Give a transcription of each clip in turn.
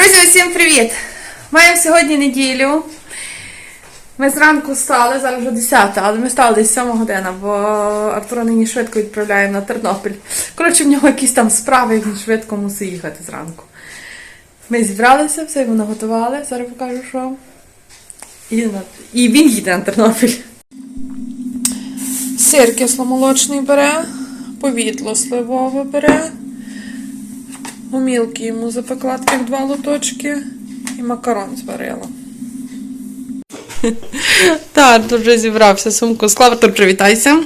Друзі, всім привіт! Маємо сьогодні неділю. Ми зранку стали, зараз вже 10, але ми стали десь 7 година, бо Артура нині швидко відправляємо на Тернопіль. Коротше, в нього якісь там справи, він швидко мусить їхати зранку. Ми зібралися, все йому наготували, зараз покажу, що. І. І він їде на Тернопіль. Сир кисломолочний бере, повідло сливове бере. Гумілки йому запекла таких два лоточки і макарон зварила. Так, Артур вже зібрався сумку склав. Артур, привітайся.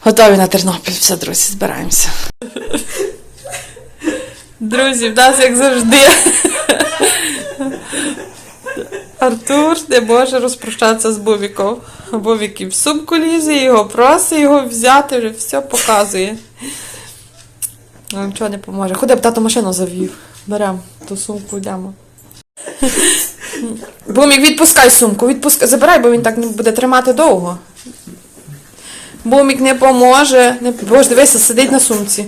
Готові на Тернопіль. Все, друзі, збираємося. Друзі, в нас як завжди. Артур не може розпрощатися з Бобіком. Бобік і в сумку лізе, його просить його взяти, вже все показує. Ну, Нічого не поможе. Ходи, б тато машину завів. Беремо ту сумку, йдемо. Бумік, відпускай сумку, відпускай, забирай, бо він так не буде тримати довго. Бумік не поможе. Не... Боже, дивися, сидить на сумці.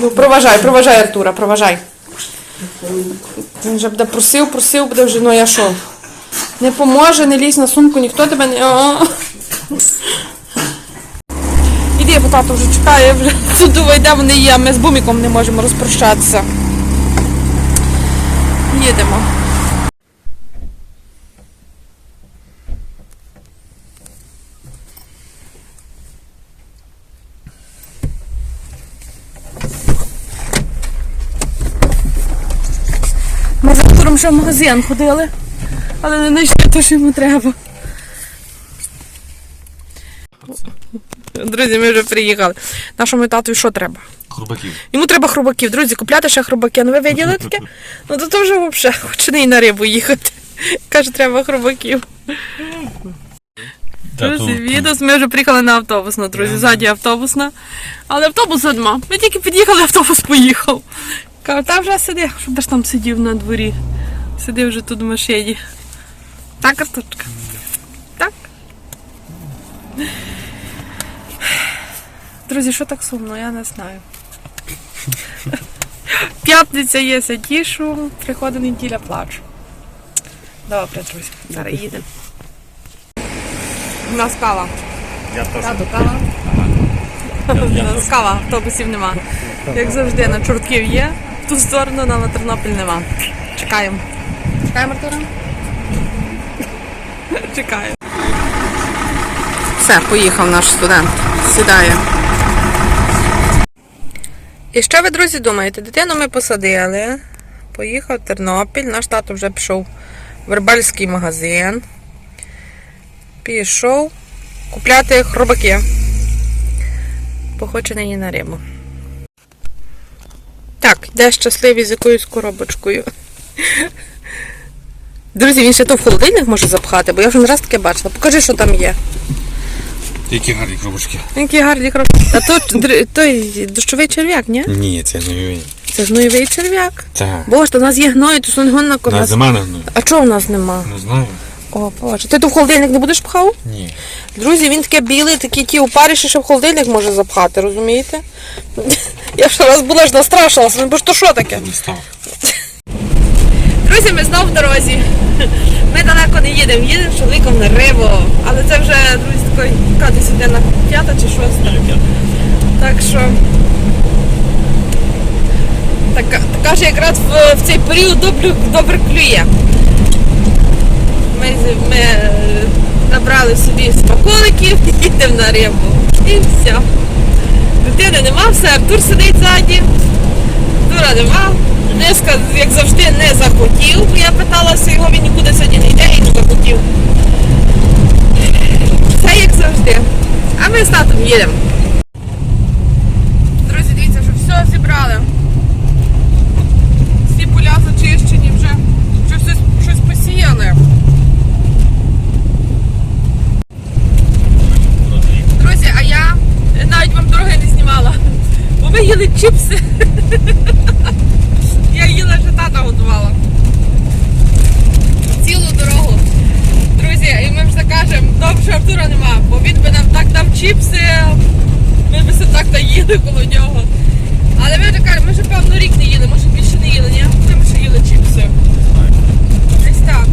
Ну, проважай, проважай Артура, проважай. Він вже буде просив, просив, буде вже, ну я що? Не поможе, не лізь на сумку, ніхто тебе не. О! Бо тато вже чекає, вже тут йдемо не є, ми з буміком не можемо розпрощатися. Їдемо. Ми з Артуром ще в магазин ходили, але не знайшли те, що йому треба. Друзі, ми вже приїхали. Нашому тату що треба? Хрубаків. Йому треба хробаків. Друзі, купляти ще хробаки. Ну ви виділи таке? Ну то, то вже взагалі хоче не й на рибу їхати. Каже, треба хробаків. Друзі, відос. Ми вже приїхали на автобусну, друзі. Ззаді автобусна. Але автобуса нема. Ми тільки під'їхали, автобус поїхав. Кажу, та вже сиди, щоб ти ж там сидів на дворі. Сиди вже тут в машині. Так, Артурчка? Так? Друзі, що так сумно, я не знаю. П'ятниця є, ся тішу, приходить неділя, плачу. Добре, друзі, зараз їдемо. У нас кава. Я теж. Тату, кава. Я У нас кава, автобусів нема. Як завжди, на чортків є, в ту сторону на Тернопіль нема. Чекаємо. Чекаємо, Артура? Чекаємо. Все, поїхав наш студент. Сідає. І що ви, друзі, думаєте? Дитину ми посадили. Поїхав в Тернопіль. Наш тато вже пішов в вербальський магазин. Пішов купляти хробаки. Бо хоче нині на рибу. Так, йде щасливий з якоюсь коробочкою. Друзі, він ще то в холодильник може запхати, бо я вже не раз таке бачила. Покажи, що там є. Які гарні хрубочки. Які гарні коробки. А то др- той дощовий черв'як, ні? Ні, це не він. Це ж гноєвий черв'як. Так. Боже, то в нас є гной, то сон гон на На нас. зима не гною. А чого в нас нема? Не знаю. О, боже. Ти то в холодильник не будеш пхав? Ні. Друзі, він таке білий, такі ті опаріші, що в холодильник може запхати, розумієте? Я ж раз була ж настрашилася, ну бо ж то що таке? Не став. Друзі, ми знову в дорозі. Ми далеко їдемо, їдемо з чоловіком на рибу. Але це вже, друзі, яка десь година п'ята чи шоста. Так що. Так, така ж якраз в, в цей період добре, добре клює. Ми, ми е, набрали собі смаколиків, їдемо на рибу. І все. Дитини нема, все, Артур сидить ззаді. Дура нема. Дneska, як завжди, не захотів. Я питалася його, він нікуди сьогодні не йде і не захотів. Все як завжди. А ми з татом їдемо. Друзі, дивіться, що все зібрали. Всі поля зачищені вже. Вже щось, щось посіяли. Друзі, а я навіть вам дороги не знімала. Бо ми їли чіпси. що Артура немає, бо він би нам так дав чіпси, ми б все так наїли коло нього. Але ми вже кажемо, ми вже певно рік не їли, може більше не їли, ні? ми ще їли чіпси. Десь так.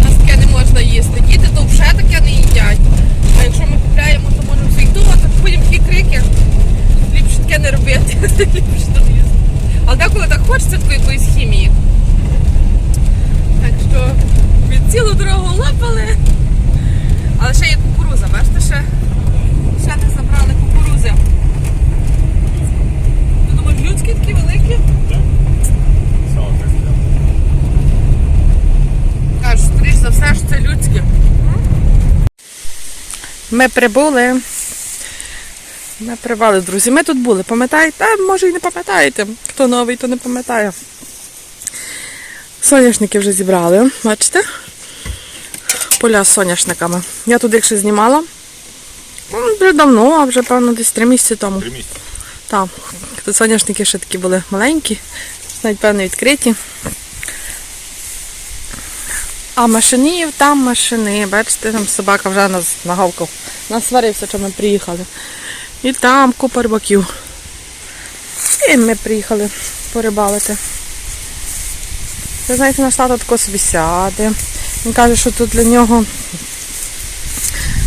У нас таке не можна їсти. Діти то вже таке не їдять. А якщо ми купляємо, то можемо всіх думати, потім такі крики. Ліпше таке не робити, ліпше то їсти. Але деколи так хочеться такої якоїсь хімії. Так що від цілу дорогу лапали. Ми прибули. Ми прибули, друзі. Ми тут були, пам'ятаєте? Та, може і не пам'ятаєте. Хто новий, то не пам'ятає. Соняшники вже зібрали, бачите? Поля з соняшниками. Я туди їх ще знімала. Ну, Вже давно, а вже, певно, десь три місяці тому. Три місяці. Так, тут соняшники ще такі були маленькі, навіть певно відкриті. А машинів там машини. Бачите, там собака вже нас нагавкав. Нас сварився, що ми приїхали. І там купа рибаків. І ми приїхали порибалити. Ви знаєте, наш тато тако собі сяде. Він каже, що тут для нього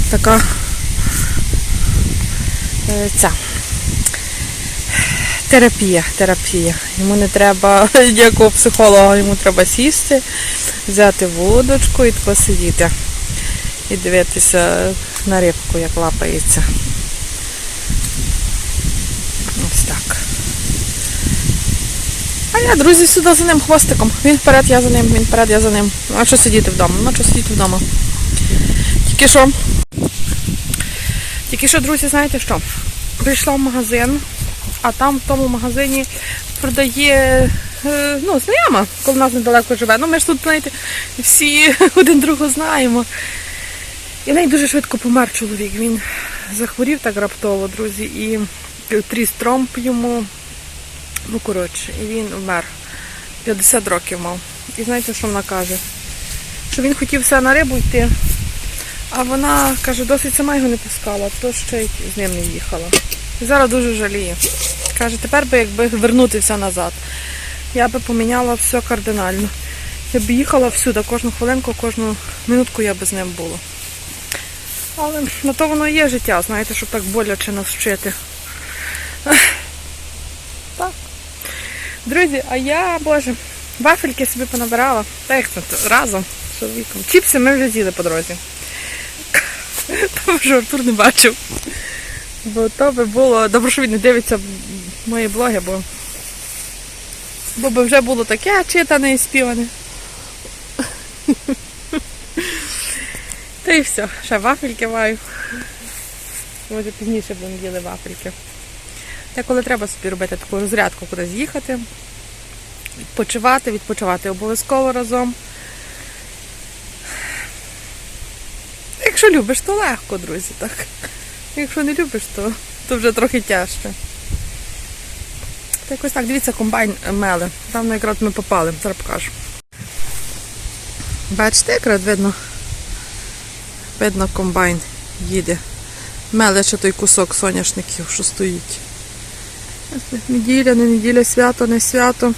така е, ця терапія, терапія. Йому не треба ніякого психолога, йому треба сісти, взяти водочку і тако сидіти. І дивитися на рибку, як лапається. Ось так. А я, друзі, сюди за ним хвостиком. Він вперед, я за ним, він вперед, я за ним. А що сидіти вдома? Ну, що сидіти вдома? Тільки що. Тільки що, друзі, знаєте що? Прийшла в магазин, а там в тому магазині продає е, ну, знайома, коли в нас недалеко живе. Ну ми ж тут, знаєте, всі один другого знаємо. І в неї дуже швидко помер чоловік. Він захворів так раптово, друзі, і тріс тромб йому. Ну, коротше, і він вмер. 50 років мав. І знаєте, що вона каже? Що він хотів все на рибу йти, а вона каже, досить сама його не пускала, то ще й з ним не їхала. І зараз дуже жаліє. Каже, тепер би якби вернутися назад. Я би поміняла все кардинально. Я б їхала всюди, кожну хвилинку, кожну минутку я би з ним була. Але на то воно і є життя, знаєте, щоб так боляче нас вчити. Так. Друзі, а я, боже, вафельки собі понабирала. Так як це разом з чоловіком. Чіпси ми вже з'їли по дорозі. Тому що Артур не бачив. Бо то би було. Добре, що він не дивиться мої блоги, бо. Бо би вже було таке читане і співане. Та і все, ще вафельки маю. Може пізніше будемо їли вафельки. Та коли треба собі робити таку розрядку, кудись їхати, відпочивати, відпочивати обов'язково разом. Якщо любиш, то легко, друзі, так. Якщо не любиш, то, то вже трохи тяжче. Та якось так, дивіться, комбайн мели. Там якраз ми попали, зараз покажу. Бачите, якраз видно. Видно, комбайн їде. Меле ще той кусок соняшників, що стоїть. Неділя, не неділя, свято, не свято.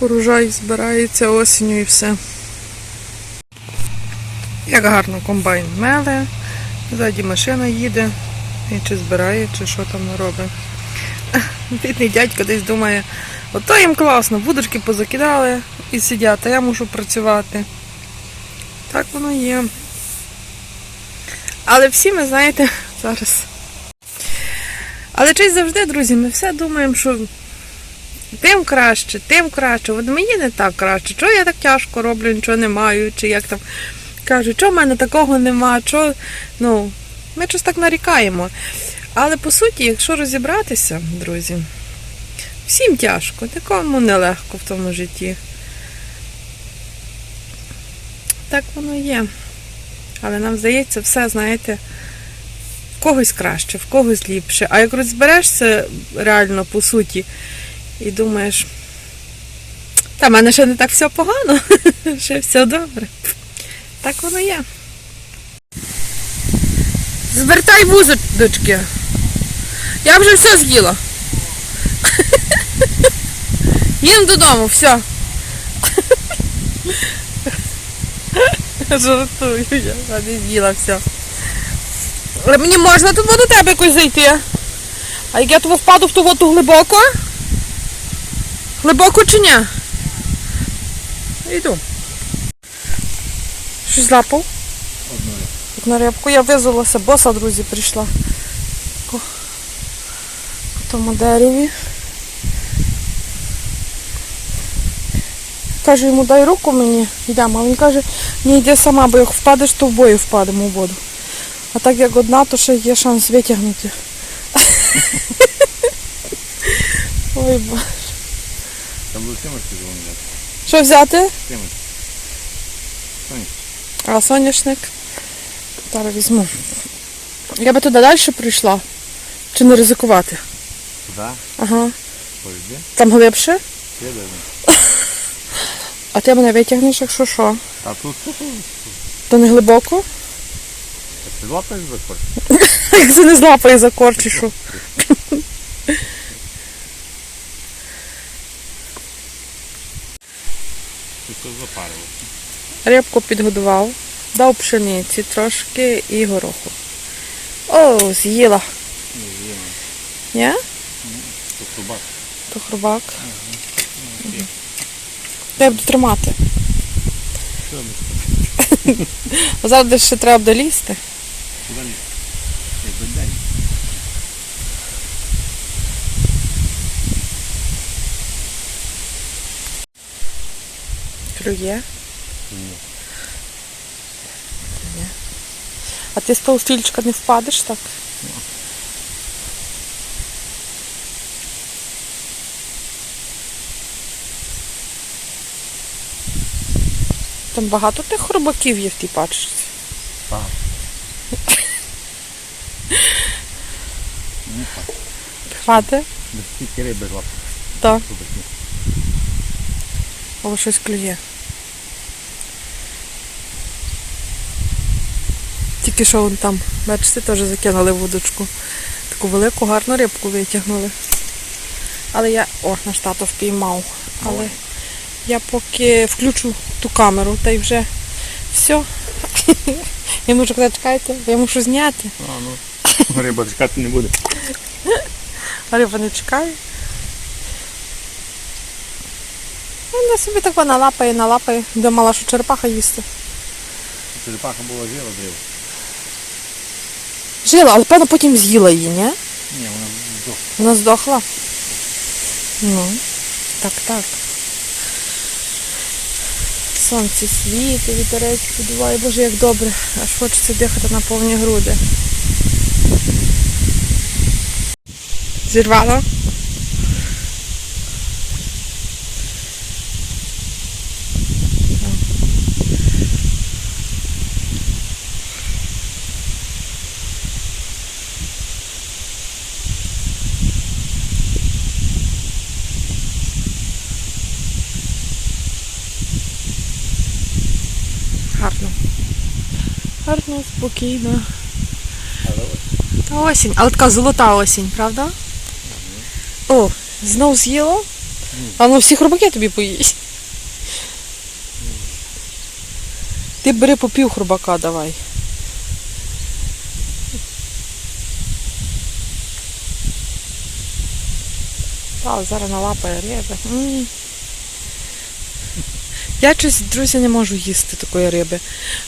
Урожай збирається осінню і все. Як гарно комбайн меле. Ззаді машина їде. І чи збирає, чи що там робить. Бідний дядько десь думає, ото їм класно, будочки позакидали і сидять, а я мушу працювати. Так воно є. Але всі ми, знаєте, зараз. Але чи завжди, друзі, ми все думаємо, що тим краще, тим краще. От мені не так краще. Чого я так тяжко роблю, нічого не маю, чи як там кажуть, що в мене такого нема, що, ну, ми щось так нарікаємо. Але по суті, якщо розібратися, друзі, всім тяжко, нікому нелегко в тому житті. Так воно є. Але нам здається, все, знаєте, в когось краще, в когось ліпше. А як розберешся реально по суті і думаєш, та в мене ще не так все погано, ще все добре. Так воно є. Звертай вузочки. Я вже все з'їла. Їм додому, все. Жартую, я не з'їла все. Але мені можна тут до тебе якось зайти. А як я того впаду в ту воду глибоко? Глибоко чи ні? Йду. Щось злапав? Одну рибку. Я визвалася, боса, друзі, прийшла. По, тому дереві. Кажу йому, дай руку мені, йдемо. А він каже, ні, йди сама, бо як впадеш, то обоє впадемо у воду. А так як одна, то ще є шанс витягнути. Ой, бо. Там були сімочки дзвонили. Що взяти? Сімочки. А соняшник. Зараз візьму. Я би туди далі прийшла. Чи не ризикувати? Туди, Ага. пойди, Там глибше. А ти мене витягнеш, якщо що. А тут То не глибоко. ти лапаєш за корч? Як це не злапає за корчі, що. Ти що запарив? Рибку підгодував, дав пшениці трошки і гороху. О, з'їла. Є. Ні? Тут собак. То хробак. Я буду тримати. Зараз ще треба буде лізти. Куди лізти? Як день. Клює. Ні. Ні. А ти з того стільчика не впадеш так? Там багато тих хробаків є в тій пачці. Так. Хвати? Без стільки риби лапи. Так. Або щось клює. Тільки що вон там, бачите, теж закинули в вудочку. Таку велику, гарну рибку витягнули. Але я... О, наш тато впіймав. Але я поки включу ту камеру, та й вже все. Я можу казати, чекайте, я мушу зняти. А, ну. Риба чекати не буде. Риба не чекає. Вона собі так вона лапає, налапає, де мала, що черепаха їсти. Черепаха була жила дрів. Жила, але певно потім з'їла її, ні? Ні, вона здохла. Вона здохла. Ну, так, так. Сонце світить, вітерець подуває, боже, як добре. Аж хочеться дихати на повні груди. Зірвала? Гарно. Гарно, спокійно. Та осінь, але така золота осінь, правда? О, знов з'їла? А ну всі хробаки тобі поїсть. Ти бери по пів хробака давай. Так, зараз налапає риби. Я щось, друзі, не можу їсти такої риби.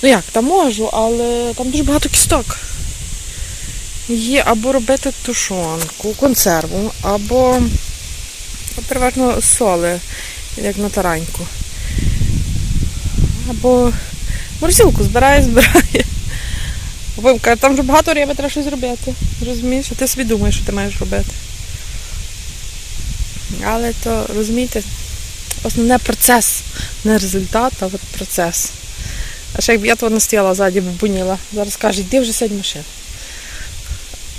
Ну як, та можу, але там дуже багато кісток. Є або робити тушонку, консерву, або переважно соли, як на тараньку. Або морозилку збирає, збирає. Каже, там вже багато риби, треба щось робити. Розумієш? А ти собі думаєш, що ти маєш робити. Але то, розумієте, основне процес, не результат, а от процес. А ще якби я то не стояла ззаді, бубоніла. Зараз каже, йди вже сядь в машину.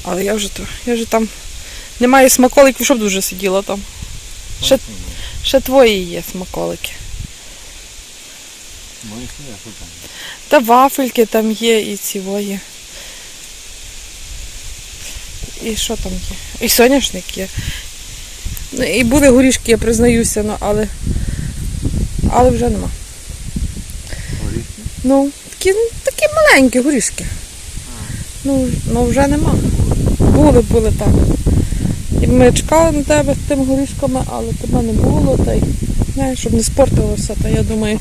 Але я вже то, я вже там немає смаколиків, щоб дуже сиділа там. Ще, ще твої є смаколики. Мої сни, там? Та вафельки там є і цівої. І що там є? І соняшник є. Ну, і були горішки, я признаюся, ну, але, але вже нема. Горіхи. Ну, такі, ну, такі маленькі горішки. Ну, ну вже нема. Були, були так. І ми чекали на тебе з тими горішками, але тебе не було, та й знаєш, щоб не спортилося, та я думаю,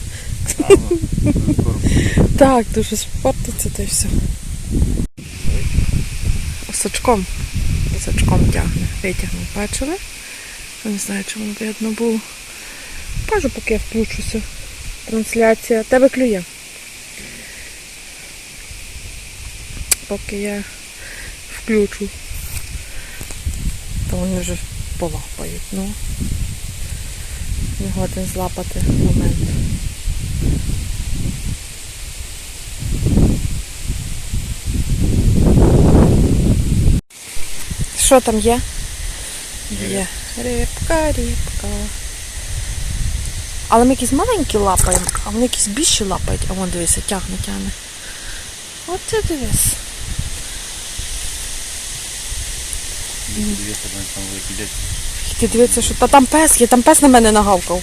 так, дуже спортиться, та й все. Сачком. Сачком тягне. Витягнув, бачили? Не знаю, чи воно видно було. Кажу, поки я включуся. Трансляція. Тебе клює. Поки я включу. То вони вже полапають, ну. Не годен злапати момент. Що там є? Є. Рибка, рибка. Але ми якісь маленькі лапаємо, а вони якісь більші лапають. А вон дивися, тягне, тягне. От ти дивись. Ти дивиться, що та там пес є, там пес на мене нагавкав.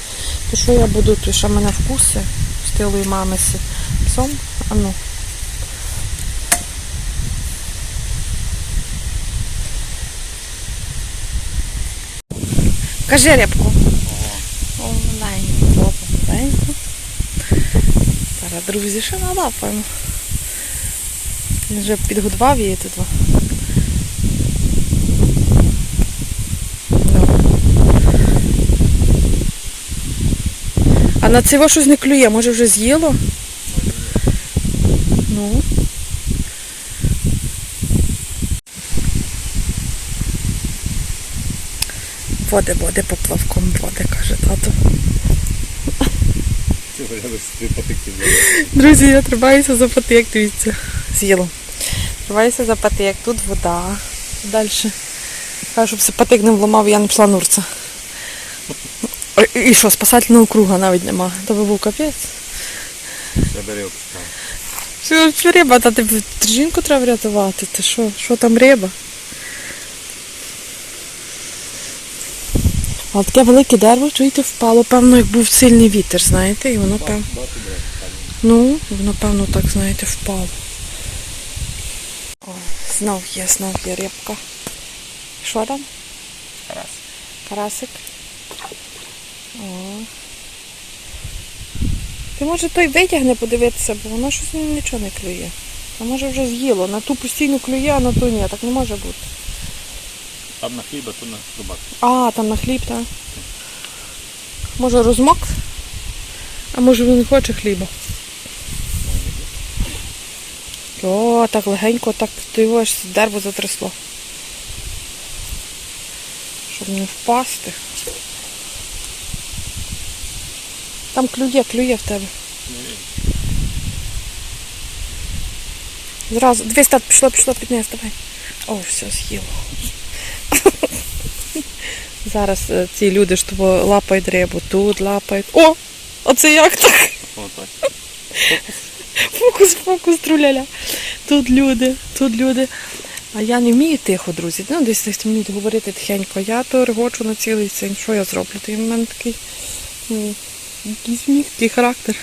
То що я буду, то що мене вкуси в стилу і мами з псом. А ну. Кажи рябку. О, маленько, маленько. Зараз, друзі, ще налапаємо. Він вже підгодував її тут. А на це щось не клює, може вже з'їло? Ну. Води, води поплавком, води, каже тато. Друзі, я тримаюся за патик, дивіться. З'їло. Тримаюся за патик, тут вода. Далі. Кажу, щоб се патик не вламав, я не пішла нурця. І що, спасательного круга навіть нема. То би був капець. Я бери обстав. Що, що риба, та ти жінку треба врятувати. Ти що? Що там риба? А таке велике дерево, чуєте, впало, певно, як був сильний вітер, знаєте, і воно певно. Ну, воно, певно, так, знаєте, впало. О, знов є, знов є рибка. Що там? Раз. Карасик. О. Ти може той витягне подивитися, бо воно щось нічого не клює. А може вже з'їло. На ту постійно клює, а на ту ні. Так не може бути. Там на хліба, то на рубак. А, там на хліб, так. Може розмок? А може він не хоче хліба? О, так легенько, так ти його дерево затрясло. Щоб не впасти. Там клює, клює в тебе. Зразу. Дивись, так, пішло, пішло, піднес, давай. О, все, з'їло. Зараз е, ці люди ж того лапають рибу, тут лапають. О! Оце як так? Фокус, фокус, труляля. Тут люди, тут люди. А я не вмію тихо, друзі. Ну, десь десь вміють говорити тихенько. Я то регочу на цілий день. Що я зроблю? Ти в мене такий ну, якийсь міг, такий характер.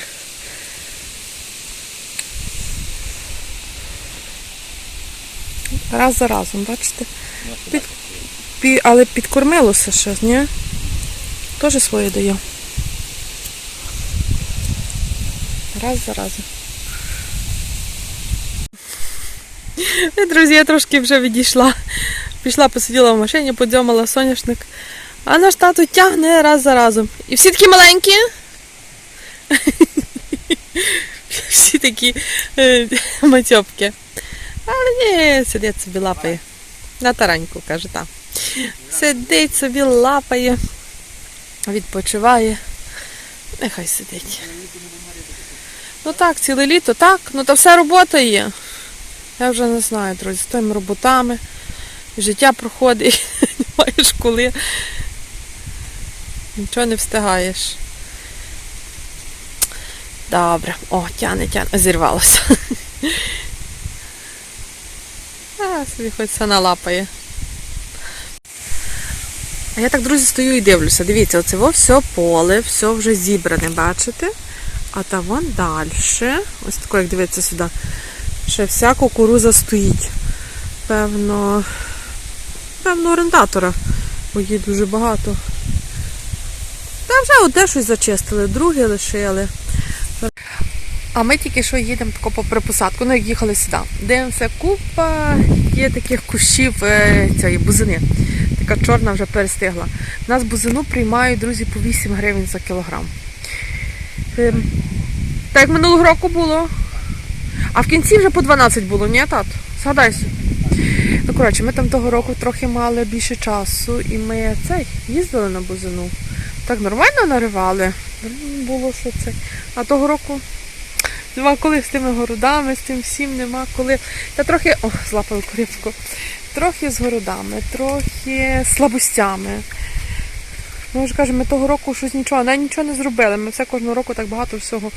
Раз за разом, бачите? Під, пі, але підкормилося ще, ні? Теж своє дає. Раз за разом. Е, Друзі, я трошки вже відійшла. Пішла, посиділа в машині, подзьомала соняшник. А наш тато тягне раз за разом. І всі такі маленькі. Всі такі е, матьопки. Але ні, сидить собі лапає. На тараньку, каже, так. Сидить собі, лапає, відпочиває. Нехай сидить. Ну так, ціле літо, так, ну та все робота є. Я вже не знаю, друзі, з тими роботами. Життя проходить, не маєш коли. Нічого не встигаєш. Добре. О, тяне, тяне, зірвалося. А, собі хоч все налапає. А я так, друзі, стою і дивлюся. Дивіться, оце все поле, все вже зібране, бачите? А там вон далі. Ось тако, як дивиться сюди. Ще вся кукуруза стоїть. Певно, певно, орендатора бо її дуже багато. Та вже одне щось зачистили, друге лишили. А ми тільки що їдемо тако по припосадку, ну як їхали сюди. Дивимося, купа є таких кущів е, цієї бузини. Така чорна вже перестигла. У нас бузину приймають, друзі, по 8 гривень за кілограм. Ем, Так як минулого року було. А в кінці вже по 12 було, ні, тат? Згадай собі. Ну, коротше, ми там того року трохи мали більше часу, і ми цей їздили на бузину. Так нормально наривали. Було що це. А того року нема коли з тими городами, з тим всім нема коли. Та трохи. О, злапали корівку. Трохи з городами, трохи слабостями. Ми ж кажемо, ми того року щось нічого, навіть нічого не зробили. Ми все кожного року так багато всього.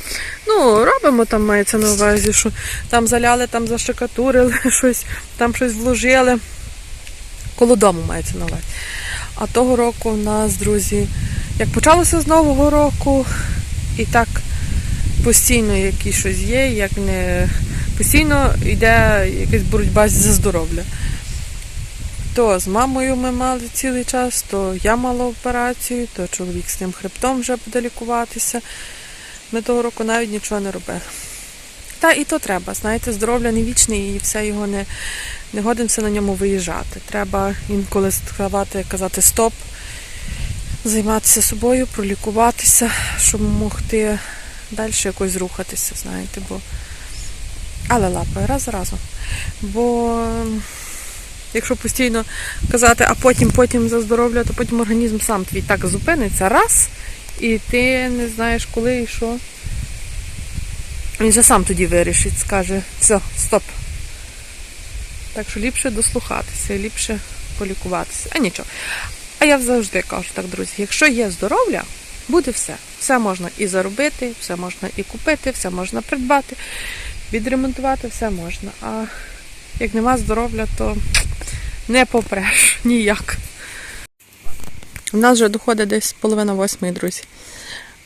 Ну, робимо там, мається на увазі, що там заляли, там заштукатурили щось, там щось вложили. Коло дому мається на увазі. А того року в нас, друзі, як почалося з Нового року, і так постійно якісь щось є, як не постійно йде якась боротьба за здоров'я. То з мамою ми мали цілий час, то я мала операцію, то чоловік з тим хребтом вже буде лікуватися. Ми того року навіть нічого не робили. Та і то треба, знаєте, здоров'я не вічне і все його не, не годимося на ньому виїжджати. Треба інколи ставати, казати стоп, займатися собою, пролікуватися, щоб могти далі якось рухатися, знаєте, бо. Але лапою раз за разом. Бо якщо постійно казати, а потім, потім за здоров'я, то потім організм сам твій так зупиниться раз, і ти не знаєш коли і що. Він же сам тоді вирішить, скаже, все, стоп. Так що ліпше дослухатися, ліпше полікуватися. А нічого. А я завжди кажу так, друзі, якщо є здоров'я, буде все. Все можна і заробити, все можна і купити, все можна придбати, відремонтувати, все можна. А як нема здоров'я, то не попреш ніяк. У нас вже доходить десь половина восьмої, друзі.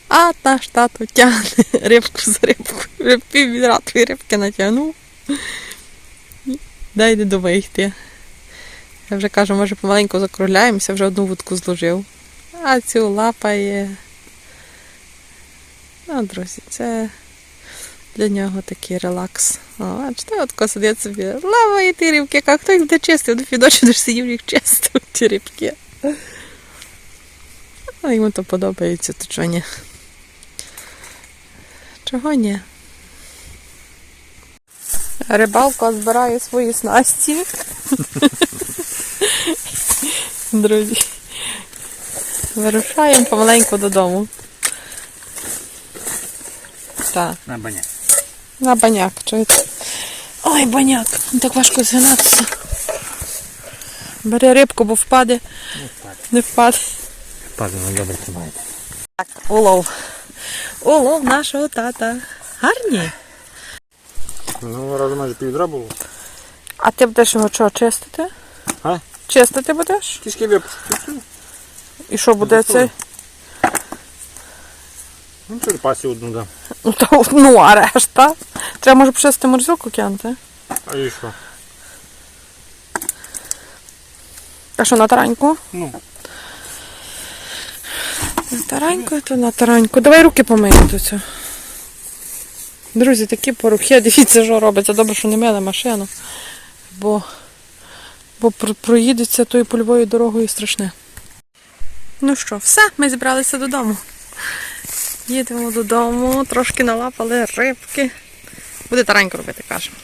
А наш тато тягне рибку за рибку. Вже пів твої рибки натягнув. Дай до вийти. Я вже кажу, може помаленьку закругляємося, вже одну вудку зложив. А цю лапає. Ну, друзі, це для нього такий релакс. О, бачите, от сидить собі. Лаває ті рибки, як хто їх буде чистив, до підочі сидів їх чистив, ті рибки. А йому то подобається, то чого ні. Чого ні? Рибалка збирає свої снасті. Друзі. Вирушаємо помаленьку додому. Так. На баня. На баняк, чуєте? Ой, баняк, ну так важко згинатися. Бери рибку, бо впаде. Не впаде. Не впаде, Падано добре тримаєте. Так, улов. Улов нашого тата. Гарні. Ну, разом майже півдра було. А ти будеш його чого чистити? А? Чистити будеш? Трішки випустити. І що буде Ну, цей? Ну, черепасі одну дам. Ну, то, ну, а решта. Треба може почистити морзилку кинути. А і що? А що на тараньку? Ну, На тараньку, то на тараньку. Давай руки помиємо до цього. Друзі, такі порухи, дивіться, що робиться. Добре, що не мили машину. Бо, бо проїдеться тою польовою дорогою страшне. Ну що, все, ми зібралися додому. Їдемо додому, трошки налапали рибки. Буде тараньку робити, кажемо.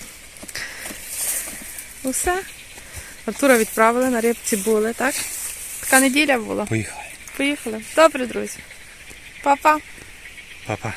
Усе. Артура відправили, на рибці були, так? Така неділя була. поїхали. Поїхали. Добре, друзі. Па-па. Папа.